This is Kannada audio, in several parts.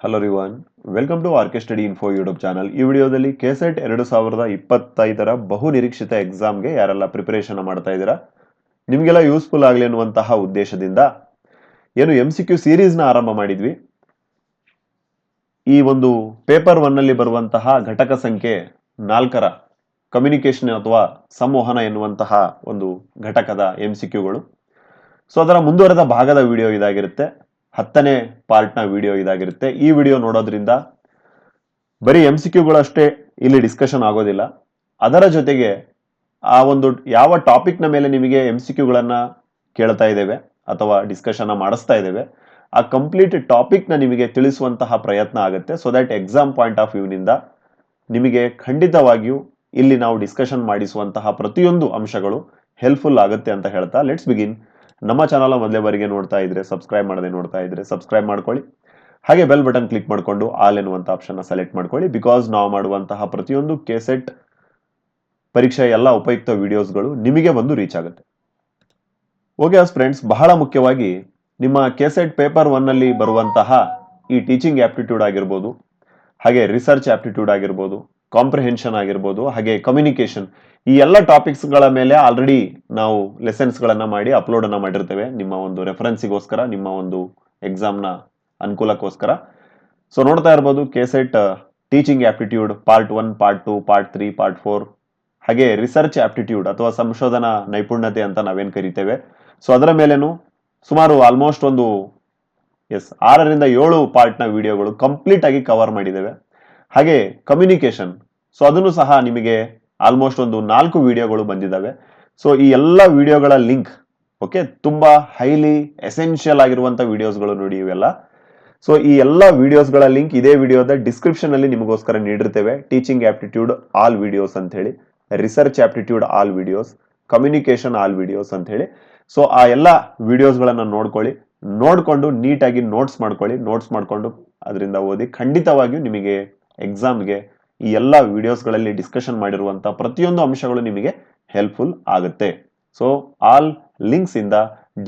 Hello ರಿವಾನ್ welcome to RK study info YouTube channel ಈ ವಿಡಿಯೋದಲ್ಲಿ ಕೆಸೆಟ್ ಎರಡು ಸಾವಿರದ ಇಪ್ಪತ್ತೈದರ ಬಹು ನಿರೀಕ್ಷಿತ ಎಕ್ಸಾಮ್ಗೆ ಯಾರೆಲ್ಲ ಪ್ರಿಪರೇಷನ್ ಮಾಡ್ತಾ ಇದ್ದೀರಾ? ನಿಮಗೆಲ್ಲ ಯೂಸ್ಫುಲ್ ಆಗಲಿ ಅನ್ನುವಂತಹ ಉದ್ದೇಶದಿಂದ ಏನು ಎಂ ಸಿ ಕ್ಯೂ ಸೀರೀಸ್ನ ಆರಂಭ ಮಾಡಿದ್ವಿ. ಈ ಒಂದು ಪೇಪರ್ ಒನ್ನಲ್ಲಿ ಬರುವಂತಹ ಘಟಕ ಸಂಖ್ಯೆ ನಾಲ್ಕರ ಕಮ್ಯುನಿಕೇಶನ್ ಅಥವಾ ಸಂವಹನ ಎನ್ನುವಂತಹ ಒಂದು ಘಟಕದ ಎಂ ಸಿ ಕ್ಯೂಗಳು ಸೊ ಅದರ ಮುಂದುವರೆದ ಭಾಗದ ವಿಡಿಯೋ ಇದಾಗಿರುತ್ತೆ. ಹತ್ತನೇ ಪಾರ್ಟ್ನ ವಿಡಿಯೋ ಇದಾಗಿರುತ್ತೆ. ಈ ವಿಡಿಯೋ ನೋಡೋದ್ರಿಂದ ಬರೀ ಎಂ ಸಿ ಕ್ಯೂಗಳಷ್ಟೇ ಇಲ್ಲಿ ಡಿಸ್ಕಷನ್ ಆಗೋದಿಲ್ಲ. ಅದರ ಜೊತೆಗೆ ಆ ಒಂದು ಯಾವ ಟಾಪಿಕ್ನ ಮೇಲೆ ನಿಮಗೆ ಎಂ ಸಿ ಕ್ಯೂಗಳನ್ನು ಕೇಳ್ತಾ ಇದ್ದೇವೆ ಅಥವಾ ಡಿಸ್ಕಷನ್ನ ಮಾಡಿಸ್ತಾ ಇದ್ದೇವೆ, ಆ ಕಂಪ್ಲೀಟ್ ಟಾಪಿಕ್ನ ನಿಮಗೆ ತಿಳಿಸುವಂತಹ ಪ್ರಯತ್ನ ಆಗುತ್ತೆ. So that exam point of ವ್ಯೂನಿಂದ ನಿಮಗೆ ಖಂಡಿತವಾಗಿಯೂ ಇಲ್ಲಿ ನಾವು ಡಿಸ್ಕಷನ್ ಮಾಡಿಸುವಂತಹ ಪ್ರತಿಯೊಂದು ಅಂಶಗಳು ಹೆಲ್ಪ್ಫುಲ್ ಆಗುತ್ತೆ ಅಂತ ಹೇಳ್ತಾ ಲೆಟ್ಸ್ ಬಿಗಿನ್ ನಮ್ಮ ಚಾನಲ್ ಮೊದಲೇ ಬಾರಿಗೆ ನೋಡ್ತಾ ಇದ್ರೆ ಸಬ್ಸ್ಕ್ರೈಬ್ ಮಾಡದೆ ನೋಡ್ತಾ ಇದ್ರೆ ಸಬ್ಸ್ಕ್ರೈಬ್ ಮಾಡ್ಕೊಳ್ಳಿ. ಹಾಗೆ ಬೆಲ್ ಬಟನ್ ಕ್ಲಿಕ್ ಮಾಡಿಕೊಂಡು ಆಲ್ ಎನ್ನುವಂಥ ಆಪ್ಷನ್ ಸೆಲೆಕ್ಟ್ ಮಾಡ್ಕೊಳ್ಳಿ. ಬಿಕಾಸ್ ನಾವು ಮಾಡುವಂತಹ ಪ್ರತಿಯೊಂದು ಕೆಸೆಟ್ ಪರೀಕ್ಷೆ ಎಲ್ಲ ಉಪಯುಕ್ತ ವಿಡಿಯೋಸ್ಗಳು ನಿಮಗೆ ಬಂದು ರೀಚ್ ಆಗುತ್ತೆ. ಓಕೆ ಫ್ರೆಂಡ್ಸ್ ಬಹಳ ಮುಖ್ಯವಾಗಿ ನಿಮ್ಮ ಕೆಸೆಟ್ ಪೇಪರ್ ಒನ್ನಲ್ಲಿ ಬರುವಂತಹ ಈ ಟೀಚಿಂಗ್ ಆಪ್ಟಿಟ್ಯೂಡ್ ಆಗಿರ್ಬೋದು, ಹಾಗೆ ರಿಸರ್ಚ್ ಆಪ್ಟಿಟ್ಯೂಡ್ ಆಗಿರ್ಬೋದು ಕಾಂಪ್ರಿಹೆನ್ಷನ್ ಆಗಿರ್ಬೋದು, ಹಾಗೆ ಕಮ್ಯುನಿಕೇಶನ್ ಈ ಎಲ್ಲ ಟಾಪಿಕ್ಸ್ಗಳ ಮೇಲೆ ಆಲ್ರೆಡಿ ನಾವು ಲೆಸನ್ಸ್ಗಳನ್ನು ಮಾಡಿ ಅಪ್ಲೋಡ್ ಅನ್ನ ಮಾಡಿರ್ತೇವೆ. ನಿಮ್ಮ ಒಂದು ರೆಫರೆನ್ಸಿಗೋಸ್ಕರ ನಿಮ್ಮ ಒಂದು ಎಕ್ಸಾಮ್ನ ಅನುಕೂಲಕ್ಕೋಸ್ಕರ. ಸೊ ನೋಡ್ತಾ ಇರ್ಬೋದು KSET teaching aptitude part one part two part three part four ಹಾಗೆ ರಿಸರ್ಚ್ ಆಪ್ಟಿಟ್ಯೂಡ್ ಅಥವಾ ಸಂಶೋಧನಾ ನೈಪುಣ್ಯತೆ ಅಂತ ನಾವೇನು ಕರಿತೇವೆ. ಸೊ ಅದರ ಮೇಲೇನು ಸುಮಾರು ಆಲ್ಮೋಸ್ಟ್ ಒಂದು ಎಸ್ ಆರರಿಂದ ಏಳು ಪಾರ್ಟ್ನ ವಿಡಿಯೋಗಳು ಕಂಪ್ಲೀಟ್ ಆಗಿ ಕವರ್ ಮಾಡಿದ್ದೇವೆ. ಹಾಗೆ ಕಮ್ಯುನಿಕೇಶನ್ ಸೊ ಅದನ್ನು ಸಹ ನಿಮಗೆ ಆಲ್ಮೋಸ್ಟ್ ಒಂದು ನಾಲ್ಕು ವಿಡಿಯೋಗಳು ಬಂದಿದ್ದಾವೆ. ಸೊ ಈ ಎಲ್ಲ ವಿಡಿಯೋಗಳ ಲಿಂಕ್ ಓಕೆ ತುಂಬಾ ಹೈಲಿ ಎಸೆನ್ಷಿಯಲ್ ಆಗಿರುವಂಥ ವಿಡಿಯೋಸ್ಗಳು ನೋಡಿ ಇವೆಲ್ಲ. ಸೊ ಈ ಎಲ್ಲ ವಿಡಿಯೋಸ್ಗಳ ಲಿಂಕ್ ಇದೇ ವಿಡಿಯೋದ ಡಿಸ್ಕ್ರಿಪ್ಷನ್ ಅಲ್ಲಿ ನಿಮಗೋಸ್ಕರ ನೀಡಿರ್ತೇವೆ. ಟೀಚಿಂಗ್ ಆಪ್ಟಿಟ್ಯೂಡ್ ಆಲ್ ವಿಡಿಯೋಸ್ ಅಂತ ಹೇಳಿ research aptitude all videos communication all videos ಅಂತ ಹೇಳಿ ಸೊ ಆ ಎಲ್ಲ ವಿಡಿಯೋಸ್ಗಳನ್ನ ನೋಡ್ಕೊಳ್ಳಿ. ನೋಡಿಕೊಂಡು ನೀಟಾಗಿ ನೋಟ್ಸ್ ಮಾಡ್ಕೊಳ್ಳಿ. ನೋಟ್ಸ್ ಮಾಡಿಕೊಂಡು ಅದರಿಂದ ಓದಿ ಖಂಡಿತವಾಗಿಯೂ ನಿಮಗೆ ಎಕ್ಸಾಮ್ಗೆ ಈ ಎಲ್ಲ ವಿಡಿಯೋಸ್ಗಳಲ್ಲಿ ಡಿಸ್ಕಷನ್ ಮಾಡಿರುವಂಥ ಪ್ರತಿಯೊಂದು ಅಂಶಗಳು ನಿಮಗೆ ಹೆಲ್ಪ್ಫುಲ್ ಆಗುತ್ತೆ. ಸೊ ಆಲ್ ಲಿಂಕ್ಸ್ ಇಂದ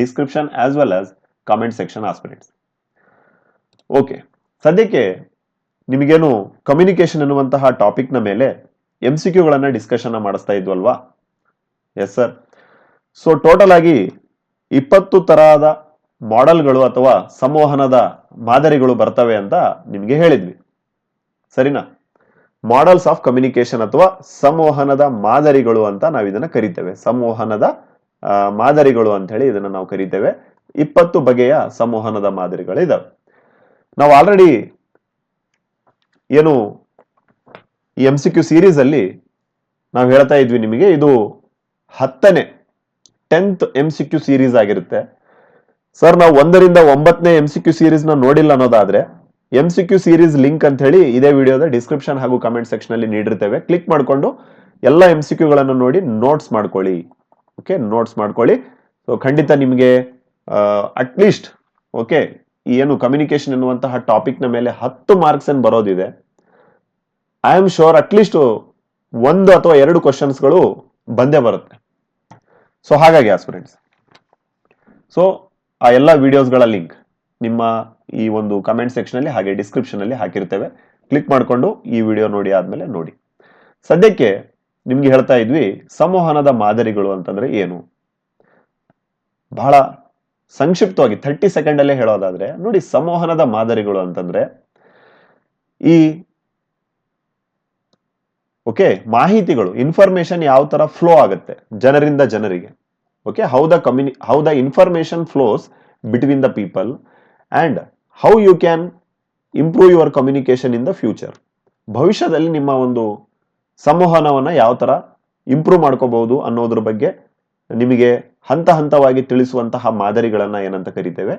description as well as comment section aspirants okay ಸದ್ಯಕ್ಕೆ ನಿಮಗೇನು ಕಮ್ಯುನಿಕೇಶನ್ ಎನ್ನುವಂತಹ ಟಾಪಿಕ್ನ ಮೇಲೆ ಎಂ ಸಿ ಕ್ಯೂಗಳನ್ನು ಡಿಸ್ಕಷನ್ ಮಾಡಿಸ್ತಾ ಇದ್ವಲ್ವಾ ಎಸ್ ಸರ್ ಸೊ ಟೋಟಲ್ ಆಗಿ ಇಪ್ಪತ್ತು ತರಹದ ಮಾಡೆಲ್ಗಳು ಅಥವಾ ಸಂವಹನದ ಮಾದರಿಗಳು ಬರ್ತವೆ ಅಂತ ನಿಮಗೆ ಹೇಳಿದ್ವಿ. ಸರಿನಾ? ಮಾಡೆಲ್ಸ್ ಆಫ್ ಕಮ್ಯುನಿಕೇಶನ್ ಅಥವಾ ಸಂವಹನದ ಮಾದರಿಗಳು ಅಂತ ನಾವು ಇದನ್ನ ಕರಿತೇವೆ. ಸಂವಹನದ ಮಾದರಿಗಳು ಅಂತ ಹೇಳಿ ಇದನ್ನ ನಾವು ಕರಿತೇವೆ. ಇಪ್ಪತ್ತು ಬಗೆಯ ಸಂವಹನದ ಮಾದರಿಗಳು ಇದಾವೆ ನಾವು ಆಲ್ರೆಡಿ ಏನು ಎಂ ಸಿ ಕ್ಯೂ ಸೀರೀಸ್ ಅಲ್ಲಿ ನಾವು ಹೇಳ್ತಾ ಇದ್ವಿ ನಿಮಗೆ, ಇದು ಹತ್ತನೇ tenth M C Q series ಆಗಿರುತ್ತೆ. ಸರ್, ನಾವು ಒಂದರಿಂದ ಒಂಬತ್ತನೇ ಎಂ ಸಿ ಕ್ಯೂ ಸೀರೀಸ್ ನೋಡಿಲ್ಲ ಅನ್ನೋದಾದ್ರೆ M C Q series link ಅಂತ ಹೇಳಿ ಇದೇ ವಿಡಿಯೋದ ಡಿಸ್ಕ್ರಿಪ್ಷನ್ ಹಾಗೂ ಕಮೆಂಟ್ ಸೆಕ್ಷನ್ ಅಲ್ಲಿ ನೀಡಿರ್ತೇವೆ. ಕ್ಲಿಕ್ ಮಾಡಿಕೊಂಡು ಎಲ್ಲ ಎಂ ಸಿ ಕ್ಯೂಗಳನ್ನು ನೋಡಿ ನೋಟ್ಸ್ ಮಾಡ್ಕೊಳ್ಳಿ. ಓಕೆ ನೋಟ್ಸ್ ಮಾಡ್ಕೊಳ್ಳಿ. ಸೊ ಖಂಡಿತ ನಿಮಗೆ ಅಟ್ಲೀಸ್ಟ್ ಓಕೆ ಏನು ಕಮ್ಯುನಿಕೇಶನ್ ಎನ್ನುವಂತಹ ಟಾಪಿಕ್ನ ಮೇಲೆ ಹತ್ತು ಮಾರ್ಕ್ಸ್ ಏನು ಬರೋದಿದೆ I am sure at least ಒಂದು ಅಥವಾ ಎರಡು ಕ್ವಶನ್ಸ್ಗಳು ಬಂದೇ ಬರುತ್ತೆ. ಸೊ ಹಾಗಾಗಿ ಆಸ್ಪಿರೆಂಟ್ಸ್ ಸೊ ಆ ಎಲ್ಲ ವಿಡಿಯೋಸ್ಗಳ ಲಿಂಕ್ ನಿಮ್ಮ ಈ ಒಂದು ಕಮೆಂಟ್ ಸೆಕ್ಷನ್ ಅಲ್ಲಿ ಹಾಗೆ ಡಿಸ್ಕ್ರಿಪ್ಷನ್ ಅಲ್ಲಿ ಹಾಕಿರ್ತೇವೆ. ಕ್ಲಿಕ್ ಮಾಡಿಕೊಂಡು ಈ ವಿಡಿಯೋ ನೋಡಿ ಆದ್ಮೇಲೆ ನೋಡಿ. ಸದ್ಯಕ್ಕೆ ನಿಮ್ಗೆ ಹೇಳ್ತಾ ಇದ್ವಿ, ಸಂವಹನದ ಮಾದರಿಗಳು ಅಂತಂದ್ರೆ ಏನು? ಬಹಳ ಸಂಕ್ಷಿಪ್ತವಾಗಿ ಥರ್ಟಿ ಸೆಕೆಂಡ್ ಅಲ್ಲೇ ಹೇಳೋದಾದ್ರೆ, ನೋಡಿ ಸಂವಹನದ ಮಾದರಿಗಳು ಅಂತಂದ್ರೆ, ಈ ಓಕೆ ಮಾಹಿತಿಗಳು ಇನ್ಫಾರ್ಮೇಶನ್ ಯಾವ ತರ ಫ್ಲೋ ಆಗುತ್ತೆ ಜನರಿಂದ ಜನರಿಗೆ. Okay how the ಕಮ್ಯುನಿ how the information flows between the people and how you can improve your communication in the future ಭವಿಷ್ಯದಲ್ಲಿ ನಿಮ್ಮ ಒಂದು ಸಂವಹನವನ್ನು ಯಾವ ಥರ ಇಂಪ್ರೂವ್ ಮಾಡ್ಕೋಬಹುದು ಅನ್ನೋದ್ರ ಬಗ್ಗೆ ನಿಮಗೆ ಹಂತ ಹಂತವಾಗಿ ತಿಳಿಸುವಂತಹ ಮಾದರಿಗಳನ್ನು ಏನಂತ ಕರಿತೇವೆ?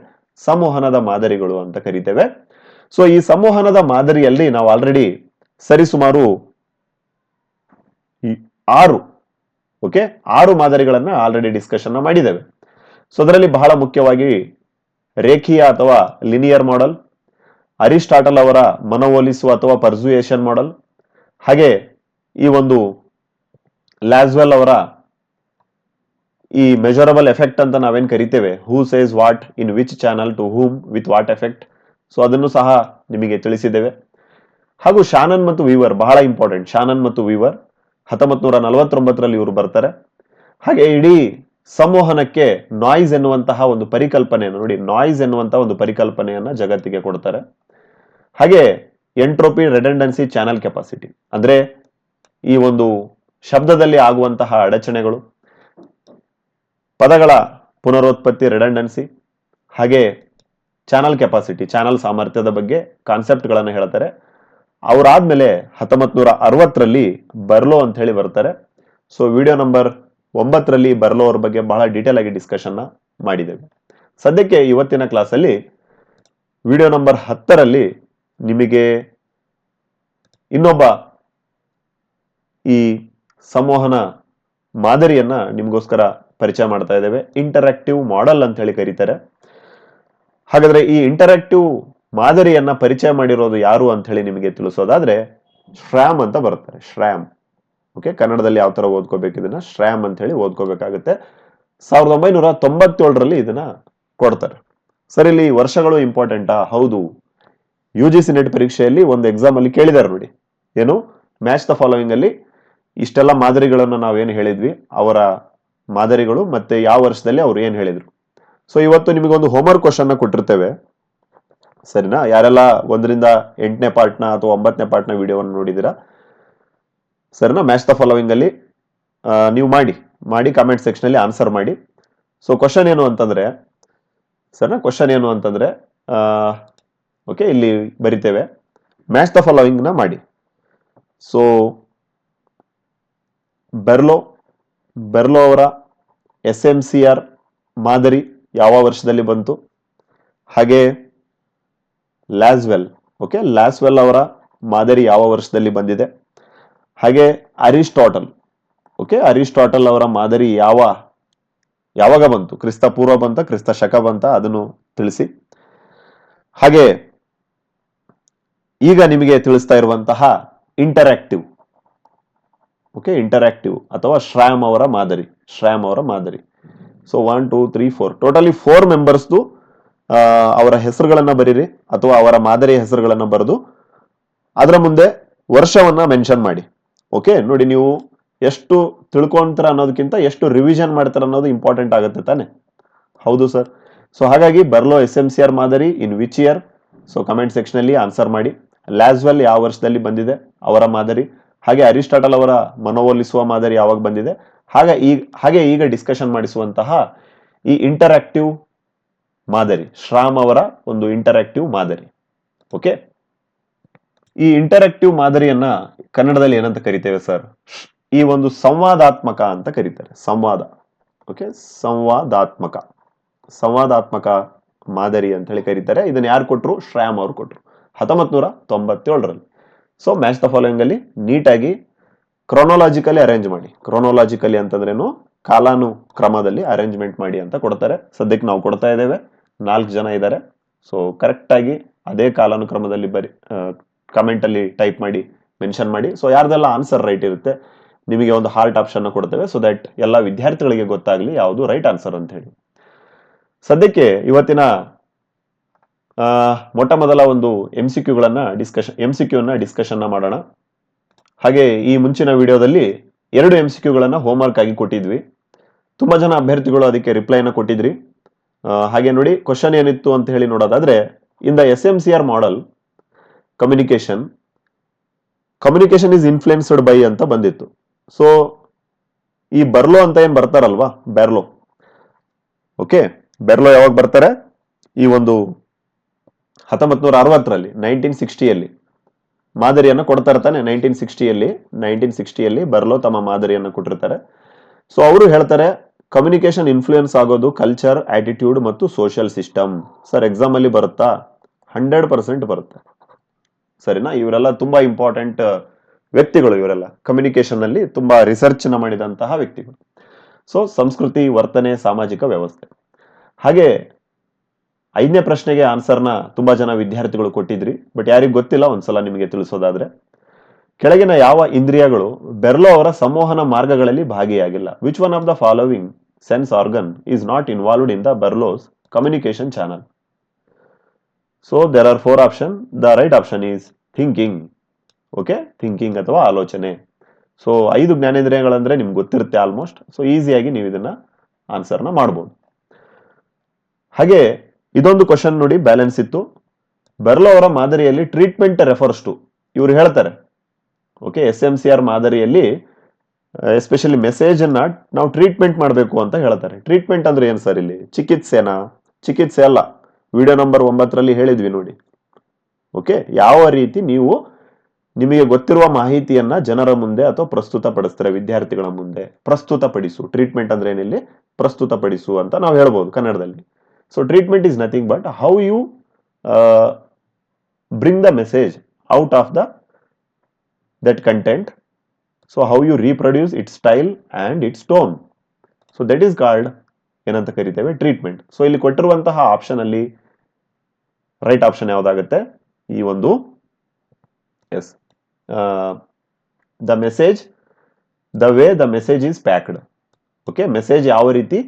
ಸಂವಹನದ ಮಾದರಿಗಳು ಅಂತ ಕರಿತೇವೆ. ಸೊ ಈ ಸಂವಹನದ ಮಾದರಿಯಲ್ಲಿ ನಾವು ಆಲ್ರೆಡಿ ಸರಿಸುಮಾರು ಆರು ಓಕೆ ಆರು ಮಾದರಿಗಳನ್ನು ಆಲ್ರೆಡಿ ಡಿಸ್ಕಷನ್ ಮಾಡಿದ್ದೇವೆ. ಸೊ ಅದರಲ್ಲಿ ಬಹಳ ಮುಖ್ಯವಾಗಿ ರೇಖೀಯ ಅಥವಾ ಲಿನಿಯರ್ ಮಾಡೆಲ್ ಅರಿಸ್ಟಾಟಲ್ ಅವರ ಮನವೊಲಿಸುವ ಅಥವಾ ಪರ್ಸುಯೇಷನ್ ಮಾಡೆಲ್ ಹಾಗೆ ಈ ಒಂದು ಲ್ಯಾಸ್ವೆಲ್ ಅವರ ಈ ಮೆಜರಬಲ್ ಎಫೆಕ್ಟ್ ಅಂತ ನಾವೇನು ಕರಿತೇವೆ? Who says what in which channel to whom with what effect so ಅದನ್ನು ಸಹ ನಿಮಗೆ ತಿಳಿಸಿದ್ದೇವೆ. ಹಾಗೂ ಶಾನನ್ ಮತ್ತು ವೀವರ್ ಬಹಳ ಇಂಪಾರ್ಟೆಂಟ್ ಶಾನನ್ ಮತ್ತು ವೀವರ್ ಹತ್ತೊಂಬತ್ತು ನೂರ ನಲವತ್ತೊಂಬತ್ತರಲ್ಲಿ ಇವರು ಬರ್ತಾರೆ. ಹಾಗೆ ಇಡೀ ಸಂವಹನಕ್ಕೆ ನಾಯ್ಸ್ ಎನ್ನುವಂತಹ ಒಂದು ಪರಿಕಲ್ಪನೆಯನ್ನು ನೋಡಿ ನಾಯ್ಸ್ ಎನ್ನುವಂತಹ ಒಂದು ಪರಿಕಲ್ಪನೆಯನ್ನ ಜಗತ್ತಿಗೆ ಕೊಡ್ತಾರೆ. ಹಾಗೆ ಎಂಟ್ರೋಪಿ ರೆಡೆಂಡೆನ್ಸಿ ಚಾನಲ್ ಕೆಪಾಸಿಟಿ ಅಂದ್ರೆ ಈ ಒಂದು ಶಬ್ದದಲ್ಲಿ ಆಗುವಂತಹ ಅಡಚಣೆಗಳು, ಪದಗಳ ಪುನರುತ್ಪತ್ತಿ ರೆಡೆಂಡೆನ್ಸಿ ಹಾಗೆ ಚಾನಲ್ ಕೆಪಾಸಿಟಿ ಚಾನಲ್ ಸಾಮರ್ಥ್ಯದ ಬಗ್ಗೆ ಕಾನ್ಸೆಪ್ಟ್ಗಳನ್ನು ಹೇಳ್ತಾರೆ. ಅವರಾದ್ಮೇಲೆ ಹತ್ತೊಂಬತ್ ನೂರ ಅರವತ್ತರಲ್ಲಿ ಬರ್ಲೋ ಅಂತ ಹೇಳಿ ಬರ್ತಾರೆ. ಸೊ ವಿಡಿಯೋ ನಂಬರ್ ಒಂಬತ್ತರಲ್ಲಿ ಬರ್ಲೋ ಅವ್ರ ಬಗ್ಗೆ ಬಹಳ ಡೀಟೇಲ್ ಆಗಿ ಡಿಸ್ಕಷನ್ ಮಾಡಿದ್ದೇವೆ ಸದ್ಯಕ್ಕೆ ಇವತ್ತಿನ ಕ್ಲಾಸಲ್ಲಿ ವಿಡಿಯೋ ನಂಬರ್ ಹತ್ತರಲ್ಲಿ ನಿಮಗೆ ಇನ್ನೊಬ್ಬ ಈ ಸಂವಹನ ಮಾದರಿಯನ್ನ ನಿಮಗೋಸ್ಕರ ಪರಿಚಯ ಮಾಡ್ತಾ ಇದ್ದೇವೆ. ಇಂಟರಾಕ್ಟಿವ್ ಮಾಡೆಲ್ ಅಂತ ಹೇಳಿ ಕರೀತಾರೆ. ಹಾಗಾದ್ರೆ ಈ ಇಂಟರಾಕ್ಟಿವ್ ಮಾದರಿಯನ್ನ ಪರಿಚಯ ಮಾಡಿರೋದು ಯಾರು ಅಂತ ಹೇಳಿ ನಿಮಗೆ ತಿಳಿಸೋದಾದ್ರೆ ಶ್ರ್ಯಾಮ್ ಅಂತ ಬರ್ತಾರೆ ಶ್ರ್ಯಾಮ್. ಓಕೆ ಕನ್ನಡದಲ್ಲಿ ಯಾವ ತರ ಓದ್ಕೋಬೇಕು ಇದನ್ನ? ಶ್ರ್ಯಾಮ್ ಅಂತ ಹೇಳಿ ಓದ್ಕೋಬೇಕಾಗುತ್ತೆ. ಸಾವಿರದ ಒಂಬೈನೂರ ತೊಂಬತ್ತೇಳರಲ್ಲಿ ಇದನ್ನ ಕೊಡ್ತಾರೆ. ಸರ್, ಇಲ್ಲಿ ವರ್ಷಗಳು ಇಂಪಾರ್ಟೆಂಟಾ? ಹೌದು. ಯು ಜಿ ಸಿ ನೆಟ್ ಪರೀಕ್ಷೆಯಲ್ಲಿ ಒಂದು ಎಕ್ಸಾಮ್ ಅಲ್ಲಿ ಕೇಳಿದಾರೆ ನೋಡಿ. ಏನು? ಮ್ಯಾಚ್ ದ ಫಾಲೋವಿಂಗ್ ಅಲ್ಲಿ ಇಷ್ಟೆಲ್ಲ ಮಾದರಿಗಳನ್ನು ನಾವೇನು ಹೇಳಿದ್ವಿ? ಅವರ ಮಾದರಿಗಳು ಮತ್ತೆ ಯಾವ ವರ್ಷದಲ್ಲಿ ಅವ್ರು ಏನು ಹೇಳಿದ್ರು? ಸೊ ಇವತ್ತು ನಿಮಗೊಂದು ಹೋಮ್ವರ್ಕ್ ಕ್ವಶನ್ ಕೊಟ್ಟಿರ್ತೇವೆ. ಸರಿನಾ? ಯಾರೆಲ್ಲ ಒಂದರಿಂದ ಎಂಟನೇ ಪಾರ್ಟ್ನ ಅಥವಾ ಒಂಬತ್ತನೇ ಪಾರ್ಟ್ನ ವಿಡಿಯೋವನ್ನು ನೋಡಿದ್ದೀರಾ? ಸರಿನಾ? ಮ್ಯಾಚ್ ದ ಫಾಲೋವಿಂಗ್ ಅಲ್ಲಿ ನೀವು ಮಾಡಿ ಮಾಡಿ ಕಾಮೆಂಟ್ ಸೆಕ್ಷನ್ ಅಲ್ಲಿ ಆನ್ಸರ್ ಮಾಡಿ. ಸೊ ಕ್ವಶನ್ ಏನು ಅಂತಂದ್ರೆ, ಸರಿನಾ? ಕ್ವಶನ್ ಏನು ಅಂತಂದ್ರೆ ಓಕೆ ಇಲ್ಲಿ ಬರಿತೇವೆ. ಮ್ಯಾಚ್ ದ ಫಾಲೋವಿಂಗ್ನ ಮಾಡಿ. ಸೊ ಬೆರ್ಲೋ ಬೆರ್ಲೋ ಅವರ ಎಸ್ ಎಂ ಸಿ ಆರ್ ಮಾದರಿ ಯಾವ ವರ್ಷದಲ್ಲಿ ಬಂತು? ಹಾಗೆ ಲ್ಯಾಸ್ವೆಲ್ ಓಕೆ ಲ್ಯಾಸ್ವೆಲ್ ಅವರ ಮಾದರಿ ಯಾವ ವರ್ಷದಲ್ಲಿ ಬಂದಿದೆ? ಹಾಗೆ ಅರಿಸ್ಟಾಟಲ್. ಓಕೆ ಅರಿಸ್ಟಾಟಲ್ ಅವರ ಮಾದರಿ ಯಾವ? ಯಾವಾಗ ಬಂತು? ಕ್ರಿಸ್ತ ಪೂರ್ವ ಬಂತ, ಕ್ರಿಸ್ತ ಶಕ ಬಂತ, ಅದನ್ನು ತಿಳಿಸಿ. ಹಾಗೆ ಈಗ ನಿಮಗೆ ತಿಳಿಸ್ತಾ ಇರುವಂತಹ ಇಂಟರಾಕ್ಟಿವ್ ಓಕೆ ಇಂಟರಾಕ್ಟಿವ್ ಅಥವಾ ಶ್ರಾಮ್ ಅವರ ಮಾದರಿ, ಶ್ರಾಮ್ ಅವರ ಮಾದರಿ. So one two three four totally four ಮೆಂಬರ್ಸ್ದು ಅವರ ಹೆಸರುಗಳನ್ನ ಬರೀರಿ ಅಥವಾ ಅವರ ಮಾದರಿ ಹೆಸರುಗಳನ್ನ ಬರೆದು, ಅದರ ಮುಂದೆ ವರ್ಷವನ್ನ ಮೆನ್ಷನ್ ಮಾಡಿ. ಓಕೆ ನೋಡಿ ನೀವು ಎಷ್ಟು ತಿಳ್ಕೊಂತಾರ ಅನ್ನೋದಕ್ಕಿಂತ ಎಷ್ಟು ರಿವಿಷನ್ ಮಾಡ್ತಾರ ಅನ್ನೋದು ಇಂಪಾರ್ಟೆಂಟ್ ಆಗುತ್ತೆ ತಾನೆ. ಹೌದು ಸರ್ ಸೊ ಹಾಗಾಗಿ Berlo S M C R ಮಾದರಿ in which year so comment section ಅಲ್ಲಿ ಆನ್ಸರ್ ಮಾಡಿ. ಲ್ಯಾಸ್ವೆಲ್ ಯಾವ ವರ್ಷದಲ್ಲಿ ಬಂದಿದೆ? ಅವರ ಮಾದರಿ. ಹಾಗೆ ಅರಿಸ್ಟಾಟಲ್ ಅವರ ಮನವೊಲಿಸುವ ಮಾದರಿ ಯಾವಾಗ ಬಂದಿದೆ? ಹಾಗೆ ಈಗ ಹಾಗೆ ಈಗ ಡಿಸ್ಕಷನ್ ಮಾಡಿಸುವಂತಹ ಈ ಇಂಟರಾಕ್ಟಿವ್ ಮಾದರಿ, ಶ್ರಾಮ್ ಅವರ ಒಂದು ಇಂಟರಾಕ್ಟಿವ್ ಮಾದರಿ. ಓಕೆ ಈ ಇಂಟರಾಕ್ಟಿವ್ ಮಾದರಿಯನ್ನ ಕನ್ನಡದಲ್ಲಿ ಏನಂತ ಕರಿತೇವೆ ಸರ್ ಈ ಒಂದು ಸಂವಾದಾತ್ಮಕ ಅಂತ ಕರೀತಾರೆ. ಸಂವಾದ. ಓಕೆ ಸಂವಾದಾತ್ಮಕ. ಸಂವಾದಾತ್ಮಕ ಮಾದರಿ ಅಂತ ಹೇಳಿ ಕರೀತಾರೆ. ಇದನ್ನ ಯಾರು ಕೊಟ್ಟರು ಶ್ರ್ಯಾಮ್ ಅವರು ಕೊಟ್ಟರು ಹತ್ತೊಂಬತ್ ನೂರ ತೊಂಬತ್ತೇಳರಲ್ಲಿ. ಸೊ ಮ್ಯಾಚ್ ದ ಫಾಲೋಯಿಂಗ್ ಅಲ್ಲಿ ನೀಟಾಗಿ ಕ್ರೊನೊಲಾಜಿಕಲಿ ಅರೇಂಜ್ ಮಾಡಿ. ಕ್ರೊನೊಲಾಜಿಕಲಿ ಅಂತಂದ್ರೇನು? ಕಾಲಾನು ಕ್ರಮದಲ್ಲಿ ಅರೇಂಜ್ಮೆಂಟ್ ಮಾಡಿ ಅಂತ ಕೊಡ್ತಾರೆ. ಸದ್ಯಕ್ಕೆ ನಾವು ಕೊಡ್ತಾ ಇದ್ದೇವೆ. ನಾಲ್ಕು ಜನ ಇದ್ದಾರೆ. ಸೊ ಕರೆಕ್ಟಾಗಿ ಅದೇ ಕಾಲಾನುಕ್ರಮದಲ್ಲಿ ಬರಿ ಕಮೆಂಟ್ ಅಲ್ಲಿ ಟೈಪ್ ಮಾಡಿ ಮೆನ್ಷನ್ ಮಾಡಿ. ಸೊ ಯಾರ್ದೆಲ್ಲ ಆನ್ಸರ್ ರೈಟ್ ಇರುತ್ತೆ, ನಿಮಗೆ ಒಂದು ಹಾರ್ಟ್ ಆಪ್ಷನ್ ಕೊಡ್ತೇವೆ. ಸೊ ದಟ್ ಎಲ್ಲ ವಿದ್ಯಾರ್ಥಿಗಳಿಗೆ ಗೊತ್ತಾಗ್ಲಿ ಯಾವುದು ರೈಟ್ ಆನ್ಸರ್ ಅಂತ ಹೇಳಿ. ಸದ್ಯಕ್ಕೆ ಇವತ್ತಿನ ಮೊಟ್ಟ ಮೊದಲ ಒಂದು M C discussion M C ಕ್ಯೂನ discussion ಮಾಡೋಣ. ಹಾಗೆ ಈ ಮುಂಚಿನ ವಿಡಿಯೋದಲ್ಲಿ ಎರಡು ಎಂ ಸಿ ಹೋಮ್ ಹೋಮ್ವರ್ಕ್ ಆಗಿ ಕೊಟ್ಟಿದ್ವಿ. ತುಂಬಾ ಜನ ಅಭ್ಯರ್ಥಿಗಳು ಅದಕ್ಕೆ ರಿಪ್ಲೈನ ಕೊಟ್ಟಿದ್ರಿ. ಹಾಗೆ ನೋಡಿ ಕ್ವಶನ್ ಏನಿತ್ತು ಅಂತ ಹೇಳಿ ನೋಡೋದಾದ್ರೆ, ಇಂದ S M C R model communication communication is influenced by ಅಂತ ಬಂದಿತ್ತು. ಸೊ ಈ ಬರ್ಲೋ ಅಂತ ಏನು ಬರ್ತಾರಲ್ವಾ? ಬೆರ್ಲೋ. ಓಕೆ ಬೆರ್ಲೋ ಯಾವಾಗ ಬರ್ತಾರೆ? ಈ ಒಂದು ಹತ್ತೊಂಬತ್ತು ನೂರ ಅರವತ್ತರಲ್ಲಿ ನೈನ್ಟೀನ್ ಸಿಕ್ಸ್ಟಿಯಲ್ಲಿ ಮಾದರಿಯನ್ನು ಕೊಡ್ತಾ ಇರ್ತಾನೆ ನೈನ್ಟೀನ್ ಸಿಕ್ಸ್ಟಿಯಲ್ಲಿ ನೈನ್ಟೀನ್ ಸಿಕ್ಸ್ಟಿಯಲ್ಲಿ ಬರ್ಲೋ ತಮ್ಮ ಮಾದರಿಯನ್ನು ಕೊಟ್ಟಿರ್ತಾರೆ. ಸೊ ಅವರು ಹೇಳ್ತಾರೆ ಕಮ್ಯುನಿಕೇಶನ್ ಇನ್ಫ್ಲೂಯೆನ್ಸ್ ಆಗೋದು ಕಲ್ಚರ್ ಆಟಿಟ್ಯೂಡ್ ಮತ್ತು ಸೋಷಿಯಲ್ ಸಿಸ್ಟಮ್ ಸರ್ ಎಕ್ಸಾಮಲ್ಲಿ ಬರುತ್ತಾ? ಹಂಡ್ರೆಡ್ ಪರ್ಸೆಂಟ್ ಬರುತ್ತೆ. ಸರಿನಾ? ಇವರೆಲ್ಲ ತುಂಬಾ ಇಂಪಾರ್ಟೆಂಟ್ ವ್ಯಕ್ತಿಗಳು ಇವರೆಲ್ಲ. ಕಮ್ಯುನಿಕೇಶನ್ ಅಲ್ಲಿ ತುಂಬಾ ರಿಸರ್ಚ್ನ ಮಾಡಿದಂತಹ ವ್ಯಕ್ತಿಗಳು. ಸೊ ಸಂಸ್ಕೃತಿ, ವರ್ತನೆ, ಸಾಮಾಜಿಕ ವ್ಯವಸ್ಥೆ. ಹಾಗೆ ಐದನೇ ಪ್ರಶ್ನೆಗೆ ಆನ್ಸರ್ನ ತುಂಬಾ ಜನ ವಿದ್ಯಾರ್ಥಿಗಳು ಕೊಟ್ಟಿದ್ರಿ. ಬಟ್ ಯಾರಿಗೂ ಗೊತ್ತಿಲ್ಲ, ಒಂದ್ಸಲ ನಿಮಗೆ ತಿಳಿಸೋದಾದ್ರೆ. ಕೆಳಗಿನ ಯಾವ ಇಂದ್ರಿಯಗಳು ಬೆರ್ಲೋ ಅವರ ಸಂವಹನ ಮಾರ್ಗಗಳಲ್ಲಿ ಭಾಗಿಯಾಗಿಲ್ಲ. Which one of the following sense organ is not involved in the Berlo's communication channel so there are four option the right option is thinking okay thinking ಅಥವಾ ಆಲೋಚನೆ. ಸೊ ಐದು ಜ್ಞಾನೇಂದ್ರಿಯಗಳಂದ್ರೆ ನಿಮ್ಗೆ ಗೊತ್ತಿರುತ್ತೆ ಆಲ್ಮೋಸ್ಟ್ ಸೊ ಈಸಿಯಾಗಿ ನೀವು ಇದನ್ನ ಆನ್ಸರ್ನ ಮಾಡ್ಬೋದು. ಹಾಗೆ ಇದೊಂದು ಕ್ವಶನ್ ನೋಡಿ ಬ್ಯಾಲೆನ್ಸ್ ಇತ್ತು. ಬೆರ್ಲೋ ಅವರ ಮಾದರಿಯಲ್ಲಿ ಟ್ರೀಟ್ಮೆಂಟ್ ರೆಫರ್ಸ್ ಟು ಇವ್ರು ಹೇಳ್ತಾರೆ. Okay S M C R ಮಾದರಿಯಲ್ಲಿ ಎಸ್ಪೆಷಲಿ ಮೆಸೇಜ್ ಅನ್ನ ನಾವು ಟ್ರೀಟ್ಮೆಂಟ್ ಮಾಡಬೇಕು ಅಂತ ಹೇಳ್ತಾರೆ. ಟ್ರೀಟ್ಮೆಂಟ್ ಅಂದ್ರೆ ಏನು ಸರ್ ಇಲ್ಲಿ? ಚಿಕಿತ್ಸೆನಾ? ಚಿಕಿತ್ಸೆ ಅಲ್ಲ. ವಿಡಿಯೋ ನಂಬರ್ ಒಂಬತ್ತರಲ್ಲಿ ಹೇಳಿದ್ವಿ ನೋಡಿ. ಓಕೆ ಯಾವ ರೀತಿ ನೀವು ನಿಮಗೆ ಗೊತ್ತಿರುವ ಮಾಹಿತಿಯನ್ನ ಜನರ ಮುಂದೆ ಅಥವಾ ಪ್ರಸ್ತುತಪಡಿಸ್ತಾರೆ, ವಿದ್ಯಾರ್ಥಿಗಳ ಮುಂದೆ? ಪ್ರಸ್ತುತಪಡಿಸು. ಟ್ರೀಟ್ಮೆಂಟ್ ಅಂದ್ರೆ ಏನಿಲ್ಲಿ? ಪ್ರಸ್ತುತಪಡಿಸು ಅಂತ ನಾವು ಹೇಳ್ಬೋದು ಕನ್ನಡದಲ್ಲಿ. So treatment is nothing but how you bring the message out of the that content so how you reproduce it style and its tone so that is called ಏನಂತ ಕರಿತೇವೆ? ಟ್ರೀಟ್ಮೆಂಟ್ ಸೊ ಇಲ್ಲಿ ಕೊಟ್ಟಿರುವಂತಹ ಆಪ್ಷನ್ ಅಲ್ಲಿ ರೈಟ್ ಆಪ್ಷನ್ ಯಾವ್ದಾಗುತ್ತೆ? ಈ ಒಂದು as the message the way the message is packed okay message ಯಾವ ರೀತಿ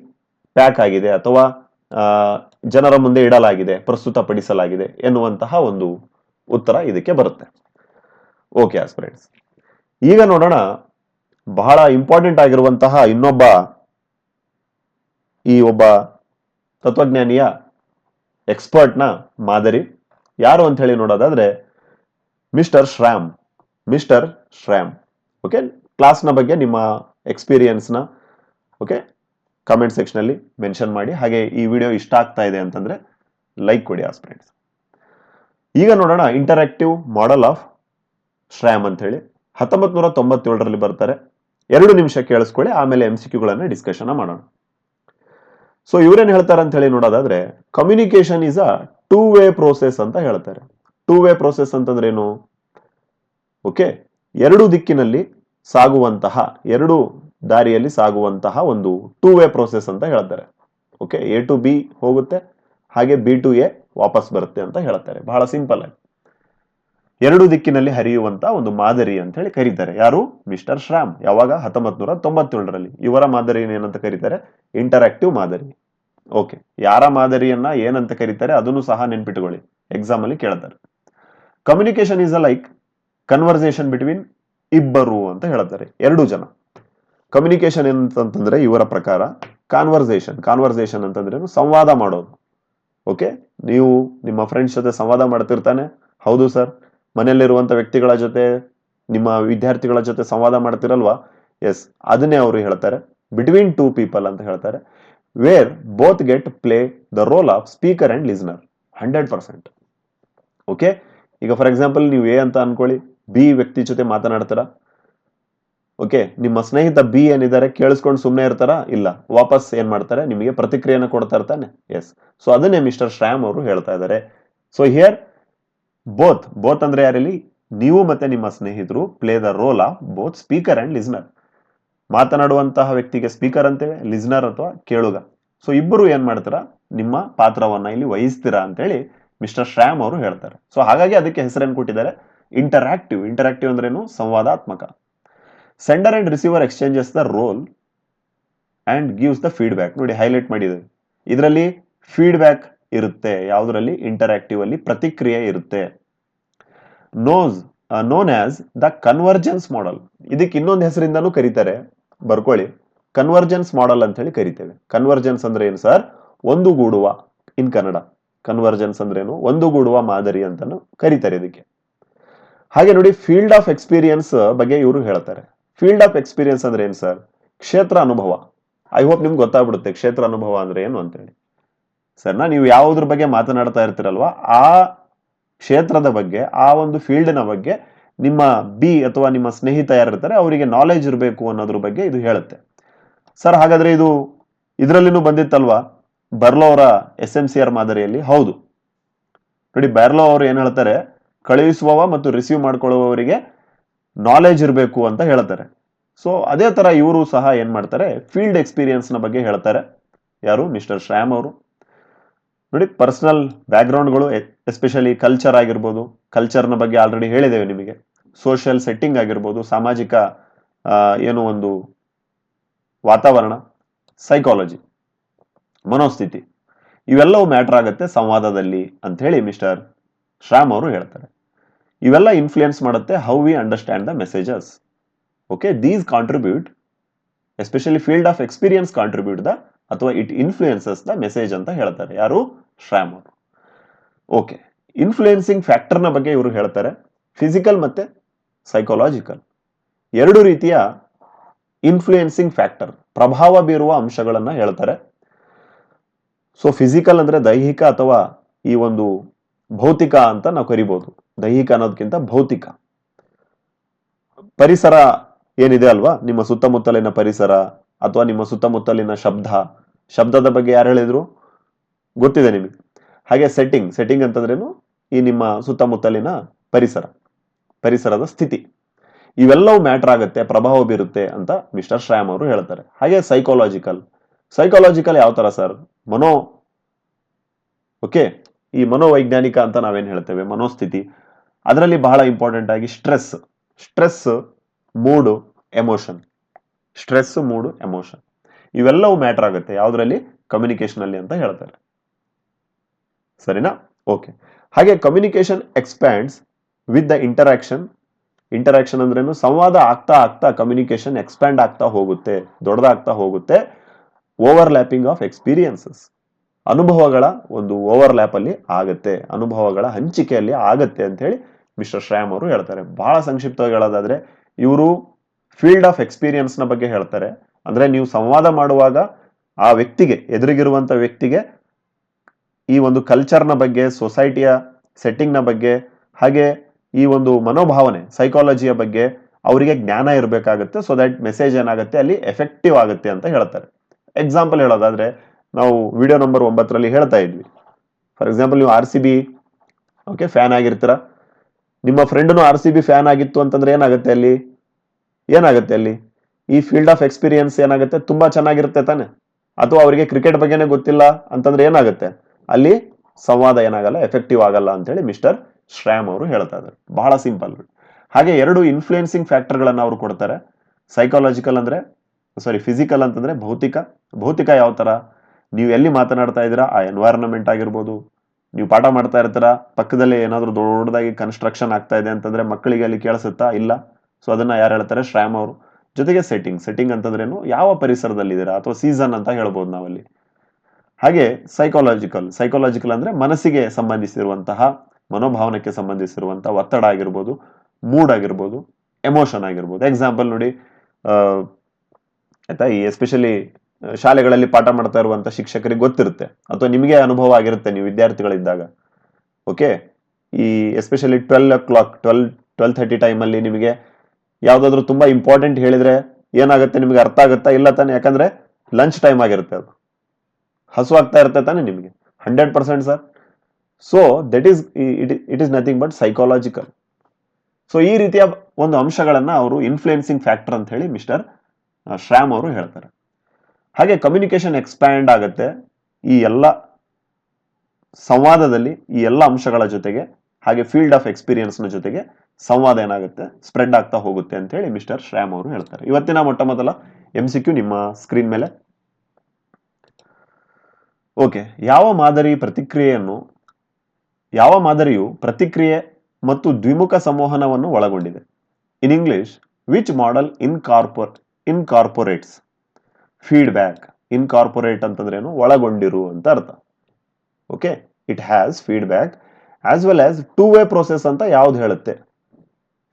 ಪ್ಯಾಕ್ ಆಗಿದೆ ಅಥವಾ ಜನರ ಮುಂದೆ ಇಡಲಾಗಿದೆ, ಪ್ರಸ್ತುತಪಡಿಸಲಾಗಿದೆ ಎನ್ನುವಂತಹ ಒಂದು ಉತ್ತರ ಇದಕ್ಕೆ ಬರುತ್ತೆ. ಓಕೆ ಆಸ್ಪಿರೆಂಟ್ಸ್ ಈಗ ನೋಡೋಣ, ಬಹಳ ಇಂಪಾರ್ಟೆಂಟ್ ಆಗಿರುವಂತಹ ಇನ್ನೊಬ್ಬ, ಈ ಒಬ್ಬ ತತ್ವಜ್ಞಾನಿಯ ಎಕ್ಸ್ಪರ್ಟ್ನ ಮಾದರಿ. ಯಾರು ಅಂತ ಹೇಳಿ ನೋಡೋದಾದ್ರೆ mister Shram mister Shram okay ಕ್ಲಾಸ್ನ ಬಗ್ಗೆ ನಿಮ್ಮ ಎಕ್ಸ್ಪೀರಿಯನ್ಸ್ನ ಓಕೆ ಕಮೆಂಟ್ ಸೆಕ್ಷನಲ್ಲಿ ಮೆನ್ಷನ್ ಮಾಡಿ. ಹಾಗೆ ಈ ವಿಡಿಯೋ ಇಷ್ಟ ಆಗ್ತಾ ಇದೆ ಅಂತಂದ್ರೆ ಲೈಕ್ ಕೊಡಿ ಆಸ್ಪಿರೆಂಟ್ಸ್ ಈಗ ನೋಡೋಣ ಇಂಟರಾಕ್ಟಿವ್ ಮಾಡೆಲ್ ಆಫ್ ಶ್ರಾಮ್ ಅಂತ ಹೇಳಿ ಹತ್ತೊಂಬತ್ ನೂರ ತೊಂಬತ್ತೇಳರಲ್ಲಿ ಬರ್ತಾರೆ. ಎರಡು ನಿಮಿಷ ಕೇಳಿಸ್ಕೊಳ್ಳಿ, ಆಮೇಲೆ ಎಂ ಸಿ ಕ್ಯೂಗಳನ್ನ ಡಿಸ್ಕಷನ್ ಮಾಡೋಣ. ಸೊ ಇವ್ರೇನ್ ಹೇಳ್ತಾರೆ ಅಂತ ಹೇಳಿ ನೋಡೋದಾದ್ರೆ communication is a two way process ಅಂತ ಹೇಳ್ತಾರೆ. ಟೂ ವೇ ಪ್ರೋಸೆಸ್ ಅಂತಂದ್ರೆ ಏನು ಓಕೆ ಎರಡು ದಿಕ್ಕಿನಲ್ಲಿ ಸಾಗುವಂತಹ, ಎರಡು ದಾರಿಯಲ್ಲಿ ಸಾಗುವಂತಹ ಒಂದು ಟೂ ವೇ ಪ್ರೋಸೆಸ್ ಅಂತ ಹೇಳ್ತಾರೆ. ಓಕೆ ಎ ಟು ಬಿ ಹೋಗುತ್ತೆ, ಹಾಗೆ ಬಿ ಟು ಎ ವಾಪಸ್ ಬರುತ್ತೆ ಅಂತ ಹೇಳ್ತಾರೆ. ಬಹಳ ಸಿಂಪಲ್ ಆಗಿ. ಎರಡು ದಿಕ್ಕಿನಲ್ಲಿ ಹರಿಯುವಂತ ಒಂದು ಮಾದರಿ ಅಂತ ಹೇಳಿ ಕರೀತಾರೆ. ಯಾರು? Mister Schramm. ಯಾವಾಗ? ಹತ್ತೊಂಬತ್ ನೂರ ತೊಂಬತ್ತೇಳರಲ್ಲಿ. ಇವರ ಮಾದರಿ ಏನಂತ ಕರೀತಾರೆ? ಇಂಟರಾಕ್ಟಿವ್ ಮಾದರಿ. ಓಕೆ. ಯಾರ ಮಾದರಿಯನ್ನ ಏನಂತ ಕರೀತಾರೆ? ಅದನ್ನು ಸಹ ನೆನ್ಪಿಟ್ಕೊಳ್ಳಿ. ಎಕ್ಸಾಮ್ ಅಲ್ಲಿ ಕೇಳ್ತಾರೆ. Communication is a like conversation between ಇಬ್ಬರು ಅಂತ ಹೇಳ್ತಾರೆ. ಎರಡು ಜನ. ಕಮ್ಯುನಿಕೇಶನ್ ಏನಂತಂದ್ರೆ ಇವರ ಪ್ರಕಾರ ಕಾನ್ವರ್ಸೇಷನ್ ಕಾನ್ವರ್ಸೇಷನ್ ಅಂತಂದ್ರೆ ಸಂವಾದ ಮಾಡೋದು. ಓಕೆ? ನೀವು ನಿಮ್ಮ ಫ್ರೆಂಡ್ಸ್ ಜೊತೆ ಸಂವಾದ ಮಾಡ್ತಿರ್ತಾನೆ. ಹೌದು ಸರ್. ಮನೆಯಲ್ಲಿರುವಂತ ವ್ಯಕ್ತಿಗಳ ಜೊತೆ, ನಿಮ್ಮ ವಿದ್ಯಾರ್ಥಿಗಳ ಜೊತೆ ಸಂವಾದ ಮಾಡ್ತಿರಲ್ವಾ? ಎಸ್ ಅದನ್ನೇ ಅವರು ಹೇಳ್ತಾರೆ. ಬಿಟ್ವೀನ್ ಟೂ ಪೀಪಲ್ ಅಂತ ಹೇಳ್ತಾರೆ. Where both get play the role of speaker and listener hundred percent okay ಈಗ ಫಾರ್ ಎಕ್ಸಾಂಪಲ್ ನೀವು ಎ ಅಂತ ಅನ್ಕೊಳ್ಳಿ. ಬಿ ವ್ಯಕ್ತಿ ಜೊತೆ ಮಾತನಾಡ್ತೀರಾ? ಓಕೆ ನಿಮ್ಮ ಸ್ನೇಹಿತ ಬಿ ಏನಿದ್ದಾರೆ ಕೇಳಿಸ್ಕೊಂಡು ಸುಮ್ಮನೆ ಇರ್ತಾರಾ? ಇಲ್ಲ. ವಾಪಸ್ ಏನ್ ಮಾಡ್ತಾರೆ? ನಿಮಗೆ ಪ್ರತಿಕ್ರಿಯೆನ ಕೊಡ್ತಾ ಇರ್ತಾನೆ? ಎಸ್ ಸೊ ಅದನ್ನೇ ಮಿಸ್ಟರ್ ಶ್ರಾಮ್ ಅವರು ಹೇಳ್ತಾ ಇದ್ದಾರೆ. ಸೊ ಹಿಯರ್ ಬೋತ್ ಬೋತ್ ಅಂದ್ರೆ ಯಾರಿಲ್ಲಿ? ನೀವು ಮತ್ತೆ ನಿಮ್ಮ ಸ್ನೇಹಿತರು play the role of both speaker and listener ಮಾತನಾಡುವಂತಹ ವ್ಯಕ್ತಿಗೆ ಸ್ಪೀಕರ್ ಅಂತೇವೆ ಲಿಸ್ನರ್ ಅಥವಾ ಕೇಳುಗ. ಸೊ ಇಬ್ಬರು ಏನ್ ಮಾಡ್ತೀರಾ? ನಿಮ್ಮ ಪಾತ್ರವನ್ನ ಇಲ್ಲಿ ವಹಿಸ್ತೀರಾ ಅಂತೇಳಿ ಮಿಸ್ಟರ್ ಶ್ಯಾಮ್ ಅವರು ಹೇಳ್ತಾರೆ. ಸೊ ಹಾಗಾಗಿ ಅದಕ್ಕೆ ಹೆಸರೇನು ಕೊಟ್ಟಿದ್ದಾರೆ? ಇಂಟರಾಕ್ಟಿವ್ ಇಂಟರಾಕ್ಟಿವ್ ಅಂದ್ರೇನು? ಸಂವಾದಾತ್ಮಕ. Sender and receiver exchanges the role and gives the feedback ನೋಡಿ ಹೈಲೈಟ್ ಮಾಡಿದ್ದೀವಿ ಇದರಲ್ಲಿ ಫೀಡ್ಬ್ಯಾಕ್ ಇರುತ್ತೆ, ಯಾವುದರಲ್ಲಿ? ಇಂಟರಾಕ್ಟಿವ್ ಅಲ್ಲಿ ಪ್ರತಿಕ್ರಿಯೆ ಇರುತ್ತೆ. Nose known as the convergence model ಇದಕ್ಕೆ ಇನ್ನೊಂದು ಹೆಸರಿಂದನೂ ಕರೀತಾರೆ. ಬರ್ಕೊಳ್ಳಿ. ಕನ್ವರ್ಜೆನ್ಸ್ ಮಾಡೆಲ್ ಅಂತ ಹೇಳಿ ಕರಿತೇವೆ. ಕನ್ವರ್ಜೆನ್ಸ್ ಅಂದ್ರೆ ಏನು ಸರ್? ಒಂದುಗೂಡುವ. ಇನ್ ಕನ್ನಡ. ಕನ್ವರ್ಜೆನ್ಸ್ ಅಂದ್ರೇನು ಒಂದುಗೂಡುವ ಮಾದರಿ ಅಂತಾನು ಕರೀತಾರೆ ಇದಕ್ಕೆ. ಹಾಗೆ ನೋಡಿ ಫೀಲ್ಡ್ ಆಫ್ ಎಕ್ಸ್ಪೀರಿಯನ್ಸ್ ಬಗ್ಗೆ ಇವರು ಹೇಳ್ತಾರೆ. ಫೀಲ್ಡ್ ಆಫ್ ಎಕ್ಸ್ಪೀರಿಯನ್ಸ್ ಅಂದ್ರೆ ಏನು ಸರ್? ಕ್ಷೇತ್ರ ಅನುಭವ. ಐ ಹೋಪ್ ನಿಮ್ಗೆ ಗೊತ್ತಾಗ್ಬಿಡುತ್ತೆ. ಕ್ಷೇತ್ರ ಅನುಭವ ಅಂದ್ರೆ ಏನು ಅಂತೇಳಿ. ಸರ್ನಾ, ನೀವು ಯಾವುದ್ರ ಬಗ್ಗೆ ಮಾತನಾಡ್ತಾ ಇರ್ತೀರಲ್ವಾ? ಆ ಕ್ಷೇತ್ರದ ಬಗ್ಗೆ, ಆ ಒಂದು ಫೀಲ್ಡ್ನ ಬಗ್ಗೆ ನಿಮ್ಮ ಬಿ ಅಥವಾ ನಿಮ್ಮ ಸ್ನೇಹಿತ ಯಾರಿರ್ತಾರೆ, ಅವರಿಗೆ ನಾಲೆಜ್ ಇರಬೇಕು ಅನ್ನೋದ್ರ ಬಗ್ಗೆ ಇದು ಹೇಳುತ್ತೆ. ಸರ್, ಹಾಗಾದ್ರೆ ಇದು ಇದರಲ್ಲಿನೂ ಬಂದಿತ್ತಲ್ವಾ? ಬರ್ಲೋ ಅವರ ಎಸ್ ಎಂ ಸಿ ಆರ್ ಮಾದರಿಯಲ್ಲಿ? ಹೌದು. ನೋಡಿ, ಬರ್ಲೋ ಅವರು ಏನ್ ಹೇಳ್ತಾರೆ? ಕಳುಹಿಸುವವ ಮತ್ತು ರಿಸೀವ್ ಮಾಡ್ಕೊಳ್ಳುವವರಿಗೆ ನಾಲೆಜ್ ಇರಬೇಕು ಅಂತ ಹೇಳ್ತಾರೆ. ಸೊ ಅದೇ ತರ ಇವರು ಸಹ ಏನ್ ಮಾಡ್ತಾರೆ? ಫೀಲ್ಡ್ ಎಕ್ಸ್ಪೀರಿಯನ್ಸ್ನ ಬಗ್ಗೆ ಹೇಳ್ತಾರೆ. ಯಾರು? ಮಿಸ್ಟರ್ ಶ್ಯಾಮ್ ಅವರು. ನೋಡಿ ಪರ್ಸನಲ್ ಬ್ಯಾಕ್ಗ್ರೌಂಡ್ಗಳು ಎಸ್ಪೆಷಲಿ ಕಲ್ಚರ್ ಆಗಿರ್ಬೋದು ಕಲ್ಚರ್ನ ಬಗ್ಗೆ ಆಲ್ರೆಡಿ ಹೇಳಿದ್ದೇವೆ ನಿಮಗೆ. ಸೋಷಿಯಲ್ ಸೆಟ್ಟಿಂಗ್ ಆಗಿರ್ಬೋದು, ಸಾಮಾಜಿಕ ಏನು ಒಂದು ವಾತಾವರಣ ಸೈಕಾಲಜಿ ಮನೋಸ್ಥಿತಿ, ಇವೆಲ್ಲವೂ ಮ್ಯಾಟರ್ ಆಗುತ್ತೆ ಸಂವಾದದಲ್ಲಿ ಅಂತ ಹೇಳಿ ಮಿಸ್ಟರ್ ಶ್ರಾಮ್ ಅವರು ಹೇಳ್ತಾರೆ. ಇವೆಲ್ಲ ಇನ್ಫ್ಲುಯೆನ್ಸ್ ಮಾಡುತ್ತೆ how we understand the messages okay these contribute especially field of experience contribute the ಅಥವಾ ಇಟ್ ಇನ್ಫ್ಲೂಯೆನ್ಸಸ್ ದ ಮೆಸೇಜ್ ಅಂತ ಹೇಳ್ತಾರೆ. ಯಾರು? ಶ್ಯಾಮ್ ಅವರು ಓಕೆ ಇನ್ಫ್ಲೂಯೆನ್ಸಿಂಗ್ ಫ್ಯಾಕ್ಟರ್ನ ಬಗ್ಗೆ ಇವರು ಹೇಳ್ತಾರೆ. ಫಿಸಿಕಲ್ ಮತ್ತೆ ಸೈಕಾಲಜಿಕಲ್ ಎರಡು ರೀತಿಯ ಇನ್ಫ್ಲೂಯೆನ್ಸಿಂಗ್ ಫ್ಯಾಕ್ಟರ್ ಪ್ರಭಾವ ಬೀರುವ ಅಂಶಗಳನ್ನ ಹೇಳ್ತಾರೆ. ಸೊ ಫಿಸಿಕಲ್ ಅಂದ್ರೆ ದೈಹಿಕ ಅಥವಾ ಈ ಒಂದು ಭೌತಿಕ ಅಂತ ನಾವು ಕರಿಬಹುದು ದೈಹಿಕ ಅನ್ನೋದಕ್ಕಿಂತ ಭೌತಿಕ. ಪರಿಸರ ಏನಿದೆ ಅಲ್ವಾ? ನಿಮ್ಮ ಸುತ್ತಮುತ್ತಲಿನ ಪರಿಸರ ಅಥವಾ ನಿಮ್ಮ ಸುತ್ತಮುತ್ತಲಿನ ಶಬ್ದ. ಶಬ್ದದ ಬಗ್ಗೆ ಯಾರು ಹೇಳಿದ್ರು? ಗೊತ್ತಿದೆ ನಿಮಗೆ. ಹಾಗೆ ಸೆಟ್ಟಿಂಗ್ ಸೆಟ್ಟಿಂಗ್ ಅಂತಂದ್ರೇನು? ಈ ನಿಮ್ಮ ಸುತ್ತಮುತ್ತಲಿನ ಪರಿಸರ, ಪರಿಸರದ ಸ್ಥಿತಿ. ಇವೆಲ್ಲವೂ ಮ್ಯಾಟ್ರ್ ಆಗುತ್ತೆ, ಪ್ರಭಾವ ಬೀರುತ್ತೆ ಅಂತ ಮಿಸ್ಟರ್ ಶ್ಯಾಮ್ ಅವರು ಹೇಳ್ತಾರೆ. ಹಾಗೆ ಸೈಕಾಲಜಿಕಲ್ ಸೈಕಾಲಜಿಕಲ್ ಯಾವ ತರ ಸರ್ ಮನೋ ಓಕೆ ಈ ಮನೋವೈಜ್ಞಾನಿಕ ಅಂತ ನಾವೇನು ಹೇಳ್ತೇವೆ? ಮನೋಸ್ಥಿತಿ. ಅದರಲ್ಲಿ ಬಹಳ ಇಂಪಾರ್ಟೆಂಟ್ ಆಗಿ stress stress mood emotion stress mood emotion ಇವೆಲ್ಲವೂ ಮ್ಯಾಟ್ರ್ ಆಗುತ್ತೆ. ಯಾವುದರಲ್ಲಿ? ಕಮ್ಯುನಿಕೇಶನ್ ಅಲ್ಲಿ ಅಂತ ಹೇಳ್ತಾರೆ. ಸರಿನಾ? ಓಕೆ ಹಾಗೆ communication expands with the interaction interaction ಅಂದ್ರೇನು ಸಂವಾದ ಆಗ್ತಾ ಆಗ್ತಾ ಕಮ್ಯುನಿಕೇಶನ್ ಎಕ್ಸ್ಪ್ಯಾಂಡ್ ಆಗ್ತಾ ಹೋಗುತ್ತೆ, ದೊಡ್ಡದಾಗ್ತಾ ಹೋಗುತ್ತೆ. ಓವರ್ಲ್ಯಾಪಿಂಗ್ ಆಫ್ ಎಕ್ಸ್ಪೀರಿಯನ್ಸಸ್ ಅನುಭವಗಳ ಒಂದು ಓವರ್ಲ್ಯಾಪ್ ಅಲ್ಲಿ ಆಗತ್ತೆ, ಅನುಭವಗಳ ಹಂಚಿಕೆಯಲ್ಲಿ ಆಗತ್ತೆ ಅಂತ ಹೇಳಿ ಮಿಸ್ಟರ್ ಶ್ಯಾಮ್ ಅವರು ಹೇಳ್ತಾರೆ. ಬಹಳ ಸಂಕ್ಷಿಪ್ತವಾಗಿ ಹೇಳೋದಾದ್ರೆ, ಇವರು ಫೀಲ್ಡ್ ಆಫ್ ಎಕ್ಸ್ಪೀರಿಯನ್ಸ್ನ ಬಗ್ಗೆ ಹೇಳ್ತಾರೆ. ಅಂದ್ರೆ ನೀವು ಸಂವಾದ ಮಾಡುವಾಗ ಆ ವ್ಯಕ್ತಿಗೆ ಎದುರಿಗಿರುವಂತ ವ್ಯಕ್ತಿಗೆ ಈ ಒಂದು ಕಲ್ಚರ್ನ ಬಗ್ಗೆ ಸೊಸೈಟಿಯ ಸೆಟ್ಟಿಂಗ್ನ ಬಗ್ಗೆ, ಹಾಗೆ ಈ ಒಂದು ಮನೋಭಾವನೆ ಸೈಕಾಲಜಿಯ ಬಗ್ಗೆ ಅವರಿಗೆ ಜ್ಞಾನ ಇರಬೇಕಾಗುತ್ತೆ. ಸೊ ದಟ್ ಮೆಸೇಜ್ ಏನಾಗುತ್ತೆ? ಅಲ್ಲಿ ಎಫೆಕ್ಟಿವ್ ಆಗುತ್ತೆ ಅಂತ ಹೇಳ್ತಾರೆ. ಎಕ್ಸಾಂಪಲ್ ಹೇಳೋದಾದ್ರೆ, ನಾವು ವಿಡಿಯೋ ನಂಬರ್ ಒಂಬತ್ತರಲ್ಲಿ ಹೇಳ್ತಾ ಇದ್ವಿ. ಫಾರ್ ಎಕ್ಸಾಂಪಲ್ ನೀವು R C B okay fan ಆಗಿರ್ತೀರ? ನಿಮ್ಮ ಫ್ರೆಂಡ್ನು ಆರ್ ಸಿ ಬಿ ಫ್ಯಾನ್ ಆಗಿತ್ತು ಅಂತಂದ್ರೆ ಏನಾಗುತ್ತೆ ಅಲ್ಲಿ? ಏನಾಗುತ್ತೆ ಅಲ್ಲಿ? ಈ ಫೀಲ್ಡ್ ಆಫ್ ಎಕ್ಸ್ಪೀರಿಯನ್ಸ್ ಏನಾಗುತ್ತೆ? ತುಂಬಾ ಚೆನ್ನಾಗಿರುತ್ತೆ ತಾನೆ. ಅಥವಾ ಅವರಿಗೆ ಕ್ರಿಕೆಟ್ ಬಗ್ಗೆನೇ ಗೊತ್ತಿಲ್ಲ ಅಂತಂದ್ರೆ ಏನಾಗುತ್ತೆ? ಅಲ್ಲಿ ಸಂವಾದ ಏನಾಗಲ್ಲ ಎಫೆಕ್ಟಿವ್ ಆಗಲ್ಲ ಅಂತೇಳಿ ಮಿಸ್ಟರ್ ಶ್ರ್ಯಾಮ್ ಅವರು ಹೇಳ್ತಾ ಇದ್ದಾರೆ. ಬಹಳ ಸಿಂಪಲ್ ಹಾಗೆ ಎರಡು ಇನ್ಫ್ಲುಯೆನ್ಸಿಂಗ್ ಫ್ಯಾಕ್ಟರ್ಗಳನ್ನ ಅವರು ಕೊಡ್ತಾರೆ. ಸೈಕಾಲಜಿಕಲ್ ಅಂದ್ರೆ ಸಾರಿ ಫಿಸಿಕಲ್ ಅಂತಂದ್ರೆ ಭೌತಿಕ. ಭೌತಿಕ ಯಾವ ತರ? ನೀವು ಎಲ್ಲಿ ಮಾತನಾಡ್ತಾ ಇದ್ದೀರಾ? ಆ ಎನ್ವೈರನ್ಮೆಂಟ್ ಆಗಿರ್ಬೋದು. ನೀವು ಪಾಠ ಮಾಡ್ತಾ ಇರ್ತೀರಾ? ಪಕ್ಕದಲ್ಲಿ ಏನಾದರೂ ದೊಡ್ಡದಾಗಿ ಕನ್ಸ್ಟ್ರಕ್ಷನ್ ಆಗ್ತಾ ಇದೆ ಅಂತಂದ್ರೆ ಮಕ್ಕಳಿಗೆ ಅಲ್ಲಿ ಕೇಳಿಸುತ್ತಾ? ಇಲ್ಲ. ಸೊ ಅದನ್ನ ಯಾರು ಹೇಳ್ತಾರೆ? ಶ್ರ್ಯಾಮ್ ಅವರು. ಜೊತೆಗೆ ಸೆಟ್ಟಿಂಗ್ ಸೆಟ್ಟಿಂಗ್ ಅಂತಂದ್ರೇನು? ಯಾವ ಪರಿಸರದಲ್ಲಿದ್ದೀರಾ? ಅಥವಾ ಸೀಸನ್ ಅಂತ ಹೇಳ್ಬೋದು ನಾವಲ್ಲಿ. ಹಾಗೆ ಸೈಕಾಲಜಿಕಲ್ ಸೈಕಾಲಜಿಕಲ್ ಅಂದ್ರೆ ಮನಸ್ಸಿಗೆ ಸಂಬಂಧಿಸಿರುವಂತಹ, ಮನೋಭಾವನಕ್ಕೆ ಸಂಬಂಧಿಸಿರುವಂತಹ ಒತ್ತಡ ಆಗಿರ್ಬೋದು ಮೂಡ್ ಆಗಿರ್ಬೋದು ಎಮೋಷನ್ ಆಗಿರ್ಬೋದು. ಎಕ್ಸಾಂಪಲ್ ನೋಡಿ ಆಯ್ತಾ? ಈ ಎಸ್ಪೆಷಲಿ ಶಾಲೆಗಳಲ್ಲಿ ಪಾಠ ಮಾಡ್ತಾ ಇರುವಂತಹ ಶಿಕ್ಷಕರಿಗೆ ಗೊತ್ತಿರುತ್ತೆ. ಅಥವಾ ನಿಮಗೆ ಅನುಭವ ಆಗಿರುತ್ತೆ ನೀವು ವಿದ್ಯಾರ್ಥಿಗಳಿದ್ದಾಗ. ಓಕೆ ಈ especially twelve o'clock twelve twelve thirty ಟೈಮಲ್ಲಿ ನಿಮಗೆ ಯಾವುದಾದ್ರೂ ತುಂಬಾ ಇಂಪಾರ್ಟೆಂಟ್ ಹೇಳಿದ್ರೆ ಏನಾಗುತ್ತೆ? ನಿಮಗೆ ಅರ್ಥ ಆಗುತ್ತಾ? ಇಲ್ಲ ತಾನೆ? ಯಾಕಂದ್ರೆ ಲಂಚ್ ಟೈಮ್ ಆಗಿರುತ್ತೆ ಅದು. ಹಸು ಆಗ್ತಾ ಇರುತ್ತೆ ತಾನೆ ನಿಮಗೆ? Hundred percent sir so that is it it is nothing but psychological so ಈ ರೀತಿಯ ಒಂದು ಅಂಶಗಳನ್ನ ಅವರು ಇನ್ಫ್ಲುಯೆನ್ಸಿಂಗ್ ಫ್ಯಾಕ್ಟರ್ ಅಂತ ಹೇಳಿ ಮಿಸ್ಟರ್ ಶ್ರಾಮ್ ಅವರು ಹೇಳ್ತಾರೆ. ಹಾಗೆ ಕಮ್ಯುನಿಕೇಶನ್ ಎಕ್ಸ್ಪ್ಯಾಂಡ್ ಆಗುತ್ತೆ ಈ ಎಲ್ಲ ಸಂವಾದದಲ್ಲಿ, ಈ ಎಲ್ಲ ಅಂಶಗಳ ಜೊತೆಗೆ, ಹಾಗೆ ಫೀಲ್ಡ್ ಆಫ್ ಎಕ್ಸ್ಪೀರಿಯನ್ಸ್ನ ಜೊತೆಗೆ ಸಂವಾದ ಏನಾಗುತ್ತೆ ಸ್ಪ್ರೆಡ್ ಆಗ್ತಾ ಹೋಗುತ್ತೆ ಅಂತ ಹೇಳಿ ಮಿಸ್ಟರ್ ಶ್ರಾಮ್ ಅವರು ಹೇಳ್ತಾರೆ. ಇವತ್ತಿನ ಮೊಟ್ಟ ಮೊದಲ ಎಂ ಸಿ ಕ್ಯೂ ನಿಮ್ಮ ಸ್ಕ್ರೀನ್ ಮೇಲೆ. ಓಕೆ, ಯಾವ ಮಾದರಿ ಪ್ರತಿಕ್ರಿಯೆಯನ್ನು, ಯಾವ ಮಾದರಿಯು ಪ್ರತಿಕ್ರಿಯೆ ಮತ್ತು ದ್ವಿಮುಖ ಸಂವಹನವನ್ನು ಒಳಗೊಂಡಿದೆ? In English which model in ಕಾರ್ಪೊರ್ incorporates feedback incorporate ಅಂತಂದ್ರೇನು ಒಳಗೊಂಡಿರು ಅಂತ ಅರ್ಥ. Okay it has feedback as well as two way process ಅಂತ ಯಾವ್ದು ಹೇಳುತ್ತೆ?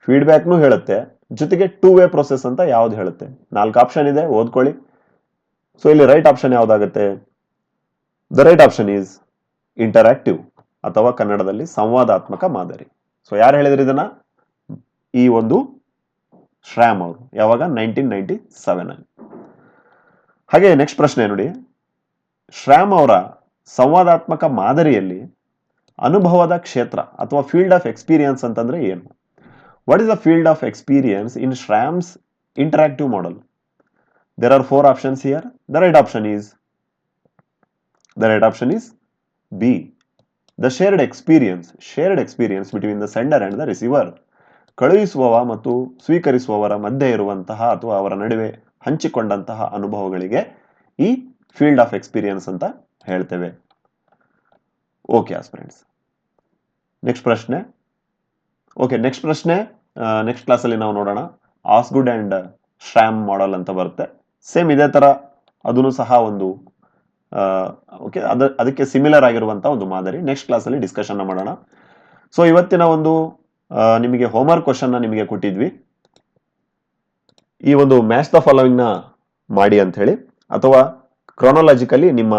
ಫೀಡ್ಬ್ಯಾಕ್ನು ಹೇಳುತ್ತೆ, ಜೊತೆಗೆ ಟೂ ವೇ ಪ್ರೊಸೆಸ್ ಅಂತ ಯಾವ್ದು ಹೇಳುತ್ತೆ? ನಾಲ್ಕು ಆಪ್ಷನ್ ಇದೆ, ಓದ್ಕೊಳ್ಳಿ. ಸೊ ಇಲ್ಲಿ right option ಯಾವ್ದಾಗುತ್ತೆ? The right option is interactive ಅಥವಾ ಕನ್ನಡದಲ್ಲಿ ಸಂವಾದಾತ್ಮಕ ಮಾದರಿ. ಸೊ ಯಾರು ಹೇಳಿದ್ರು ಇದನ್ನ? ಈ ಒಂದು ಶ್ರ್ಯಾಮ್ ಅವರು. ಯಾವಾಗ? ನೈನ್ಟೀನ್ ನೈನ್ಟಿ ಸೆವೆನ್ ಅಲ್ಲಿ. ಹಾಗೆ ನೆಕ್ಸ್ಟ್ ಪ್ರಶ್ನೆ ನೋಡಿ. ಶ್ರ್ಯಾಮ್ ಅವರ ಸಂವಾದಾತ್ಮಕ ಮಾದರಿಯಲ್ಲಿ ಅನುಭವದ ಕ್ಷೇತ್ರ ಅಥವಾ ಫೀಲ್ಡ್ ಆಫ್ ಎಕ್ಸ್ಪೀರಿಯನ್ಸ್ ಅಂತಂದ್ರೆ ಏನು? What is the field of experience in Schramm's interactive model there are four options here the right option is the right option is B. The shared experience, shared experience between the sender and the receiver. ಕಳುಹಿಸುವವ ಮತ್ತು ಸ್ವೀಕರಿಸುವವರ ಮಧ್ಯೆ ಇರುವಂತಹ ಅಥವಾ ಅವರ ನಡುವೆ ಹಂಚಿಕೊಂಡಂತಹ ಅನುಭವಗಳಿಗೆ ಈ ಫೀಲ್ಡ್ ಆಫ್ ಎಕ್ಸ್ಪೀರಿಯನ್ಸ್ ಅಂತ ಹೇಳ್ತೇವೆ. ಓಕೆ ಆಸ್ಪಿರೆಂಟ್ಸ್ ನೆಕ್ಸ್ಟ್ ಪ್ರಶ್ನೆ. ಓಕೆ ನೆಕ್ಸ್ಟ್ ಪ್ರಶ್ನೆ ನೆಕ್ಸ್ಟ್ ಕ್ಲಾಸಲ್ಲಿ ನಾವು ನೋಡೋಣ. ಆಸ್ಗುಡ್ ಆ್ಯಂಡ್ ಶ್ರ್ಯಾಮ್ ಮಾಡೆಲ್ ಅಂತ ಬರುತ್ತೆ. ಸೇಮ್ ಇದೇ ಥರ ಅದನ್ನು ಸಹ ಒಂದು ಓಕೆ ಅದ, ಅದಕ್ಕೆ ಸಿಮಿಲರ್ ಆಗಿರುವಂಥ ಒಂದು ಮಾದರಿ. ನೆಕ್ಸ್ಟ್ ಕ್ಲಾಸಲ್ಲಿ ಡಿಸ್ಕಷನ್ನ ಮಾಡೋಣ. ಸೊ ಇವತ್ತಿನ ಒಂದು ನಿಮಗೆ ಹೋಮ್ವರ್ಕ್ ಕ್ವಶನ್ನ ನಿಮಗೆ ಕೊಟ್ಟಿದ್ವಿ. ಈ ಒಂದು ಮ್ಯಾಚ್ ದ ಫಾಲೋವಿಂಗ್ನ ಮಾಡಿ ಅಂತ ಹೇಳಿ ಅಥವಾ ಕ್ರೋನಾಲಜಿಕಲಿ ನಿಮ್ಮ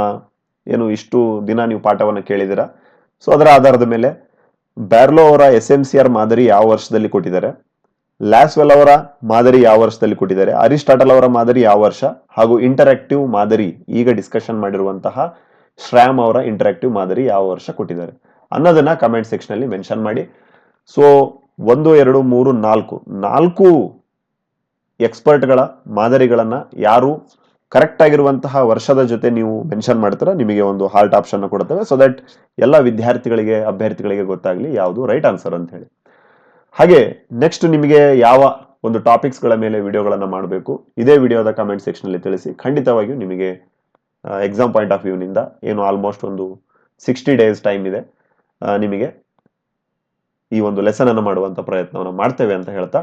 ಏನು ಇಷ್ಟು ದಿನ ನೀವು ಪಾಠವನ್ನು ಕೇಳಿದ್ದೀರಾ. ಸೊ ಅದರ ಆಧಾರದ ಮೇಲೆ ಬ್ಯಾರ್ಲೋ ಅವರ ಎಸ್ ಎಂ ಸಿ ಆರ್ ಮಾದರಿ ಯಾವ ವರ್ಷದಲ್ಲಿ ಕೊಟ್ಟಿದ್ದಾರೆ? ಲ್ಯಾಸ್ವೆಲ್ ಅವರ ಮಾದರಿ ಯಾವ ವರ್ಷದಲ್ಲಿ ಕೊಟ್ಟಿದ್ದಾರೆ? ಅರಿಸ್ಟಾಟಲ್ ಅವರ ಮಾದರಿ ಯಾವ ವರ್ಷ? ಹಾಗೂ ಇಂಟರಾಕ್ಟಿವ್ ಮಾದರಿ, ಈಗ ಡಿಸ್ಕಷನ್ ಮಾಡಿರುವಂತಹ ಶ್ರ್ಯಾಮ್ ಅವರ ಇಂಟರಾಕ್ಟಿವ್ ಮಾದರಿ ಯಾವ ವರ್ಷ ಕೊಟ್ಟಿದ್ದಾರೆ? ಅನ್ನೋದನ್ನ ಕಮೆಂಟ್ ಸೆಕ್ಷನ್ ಅಲ್ಲಿ ಮೆನ್ಷನ್ ಮಾಡಿ. ಸೊ ಒಂದು, ಎರಡು, ಮೂರು, ನಾಲ್ಕು. ನಾಲ್ಕು ಎಕ್ಸ್ಪರ್ಟ್ಗಳ ಮಾದರಿಗಳನ್ನ ಯಾರು ಕರೆಕ್ಟ್ ಆಗಿರುವಂತಹ ವರ್ಷದ ಜೊತೆ ನೀವು ಮೆನ್ಷನ್ ಮಾಡ್ತೀರಾ ನಿಮಗೆ ಒಂದು ಹಾರ್ಟ್ ಆಪ್ಷನ್ ಕೊಡ್ತೇವೆ ಸೊ ದಟ್ ಎಲ್ಲ ವಿದ್ಯಾರ್ಥಿಗಳಿಗೆ, ಅಭ್ಯರ್ಥಿಗಳಿಗೆ ಗೊತ್ತಾಗ್ಲಿ ಯಾವುದು ರೈಟ್ ಆನ್ಸರ್ ಅಂತ ಹೇಳಿ. ಹಾಗೆ ನೆಕ್ಸ್ಟ್ ನಿಮಗೆ ಯಾವ ಒಂದು ಟಾಪಿಕ್ಸ್ಗಳ ಮೇಲೆ ವಿಡಿಯೋಗಳನ್ನು ಮಾಡಬೇಕು, ಇದೇ ವಿಡಿಯೋದ ಕಮೆಂಟ್ ಸೆಕ್ಷನಲ್ಲಿ ತಿಳಿಸಿ, ಖಂಡಿತವಾಗಿಯೂ ನಿಮಗೆ ಎಕ್ಸಾಮ್ ಪಾಯಿಂಟ್ ಆಫ್ ವ್ಯೂನಿಂದ ಏನು ಆಲ್ಮೋಸ್ಟ್ ಒಂದು ಸಿಕ್ಸ್ಟಿ ಡೇಸ್ ಟೈಮ್ ಇದೆ ನಿಮಗೆ ಈ ಒಂದು ಲೆಸನನ್ನು ಮಾಡುವಂತ ಪ್ರಯತ್ನವನ್ನು ಮಾಡ್ತೇವೆ ಅಂತ ಹೇಳ್ತಾ,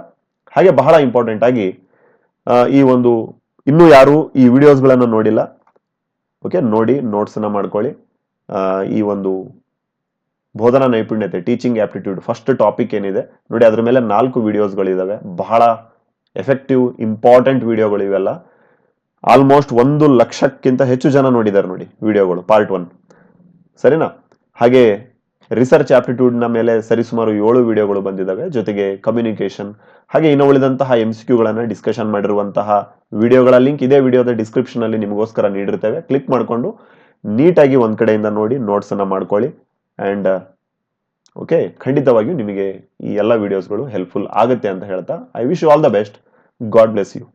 ಹಾಗೆ ಬಹಳ ಇಂಪಾರ್ಟೆಂಟ್ ಆಗಿ ಈ ಒಂದು ಇನ್ನೂ ಯಾರು ಈ ವಿಡಿಯೋಸ್ಗಳನ್ನು ನೋಡಿಲ್ಲ ಓಕೆ ನೋಡಿ ನೋಟ್ಸನ್ನು ಮಾಡ್ಕೊಳ್ಳಿ ಈ ಒಂದು ಬೋಧನಾ ನೈಪುಣ್ಯತೆ ಟೀಚಿಂಗ್ ಆಪ್ಟಿಟ್ಯೂಡ್ ಫಸ್ಟ್ ಟಾಪಿಕ್ ಏನಿದೆ, ನೋಡಿ ಅದ್ರ ಮೇಲೆ ನಾಲ್ಕು ವಿಡಿಯೋಸ್ಗಳಿದ್ದಾವೆ ಬಹಳ ಎಫೆಕ್ಟಿವ್ ಇಂಪಾರ್ಟೆಂಟ್ ವಿಡಿಯೋಗಳು ಇವೆಲ್ಲ. ಆಲ್ಮೋಸ್ಟ್ ಒಂದು ಲಕ್ಷಕ್ಕಿಂತ ಹೆಚ್ಚು ಜನ ನೋಡಿದ್ದಾರೆ ನೋಡಿ ವಿಡಿಯೋಗಳು ಪಾರ್ಟ್ ಒನ್ ಸರಿನಾ? ಹಾಗೆ ರಿಸರ್ಚ್ ಆಪ್ಟಿಟ್ಯೂಡ್ನ ಮೇಲೆ ಸರಿಸುಮಾರು ಏಳು ವಿಡಿಯೋಗಳು ಬಂದಿದ್ದಾವೆ ಜೊತೆಗೆ ಕಮ್ಯುನಿಕೇಷನ್ ಹಾಗೆ ಇನ್ನು ಉಳಿದಂತಹ ಎಂ ಸಿ ಕ್ಯೂಗಳನ್ನು ಡಿಸ್ಕಷನ್ ಮಾಡಿರುವಂತಹ ವಿಡಿಯೋಗಳ ಲಿಂಕ್ ಇದೇ ವಿಡಿಯೋದ ಡಿಸ್ಕ್ರಿಪ್ಷನ್ ಅಲ್ಲಿ ನಿಮಗೋಸ್ಕರ ನೀಡಿರ್ತೇವೆ. ಕ್ಲಿಕ್ ಮಾಡಿಕೊಂಡು ನೀಟಾಗಿ ಒಂದ್ ಕಡೆಯಿಂದ ನೋಡಿ ನೋಟ್ಸ್ ಅನ್ನ ಮಾಡ್ಕೊಳ್ಳಿ. ಅಂಡ್ ಓಕೆ ಖಂಡಿತವಾಗಿಯೂ ನಿಮಗೆ ಈ ಎಲ್ಲ ವೀಡಿಯೋಸ್ಗಳು ಹೆಲ್ಪ್ಫುಲ್ ಆಗುತ್ತೆ ಅಂತ ಹೇಳ್ತಾ I wish you all the best God bless you